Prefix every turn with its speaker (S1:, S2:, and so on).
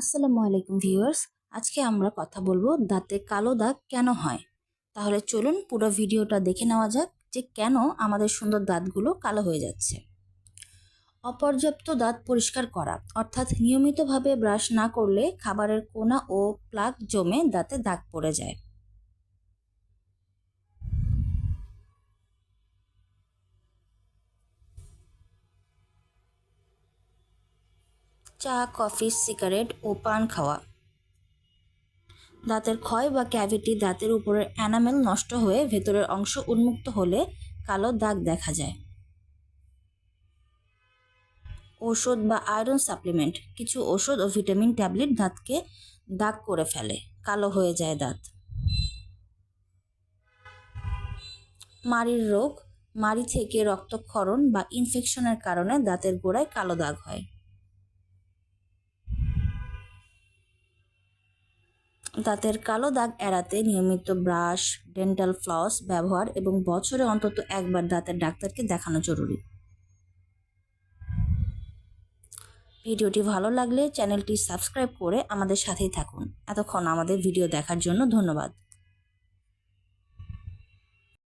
S1: আসসালামু আলাইকুম ভিউয়ার্স। আজকে আমরা কথা বলব দাঁতে কালো দাগ কেন হয়? তাহলে চলুন পুরো ভিডিওটা দেখে নেওয়া যাক যে কেন আমাদের সুন্দর দাঁতগুলো কালো হয়ে যাচ্ছে। অপর্যাপ্ত দাঁত পরিষ্কার করা, অর্থাৎ নিয়মিতভাবে ব্রাশ না করলে খাবারের কোনা ও প্লাগ জমে দাঁতে দাগ পড়ে যায়। চা, কফি, সিগারেট ও পান খাওয়া। দাঁতের ক্ষয় বা ক্যাভিটি দাঁতের উপরের অ্যানামেল নষ্ট হয়ে ভেতরের অংশ উন্মুক্ত হলে কালো দাগ দেখা যায়। ওষুধ বা আয়রন সাপ্লিমেন্ট, কিছু ওষুধ ও ভিটামিন ট্যাবলেট দাঁতকে দাগ করে ফেলে, কালো হয়ে যায় দাঁত। মাড়ির রোগ, মাড়ি থেকে রক্তক্ষরণ বা ইনফেকশনের কারণে দাঁতের গোড়ায় কালো দাগ হয়। দাঁতের কালো দাগ এড়াতে নিয়মিত ব্রাশ, ডেন্টাল ফ্লস ব্যবহার এবং বছরে অন্তত একবার দাঁতের ডাক্তারকে দেখানো জরুরি। ভিডিওটি ভালো লাগলে চ্যানেলটি সাবস্ক্রাইব করে আমাদের সাথেই থাকুন। এতক্ষণ আমাদের ভিডিও দেখার জন্য ধন্যবাদ।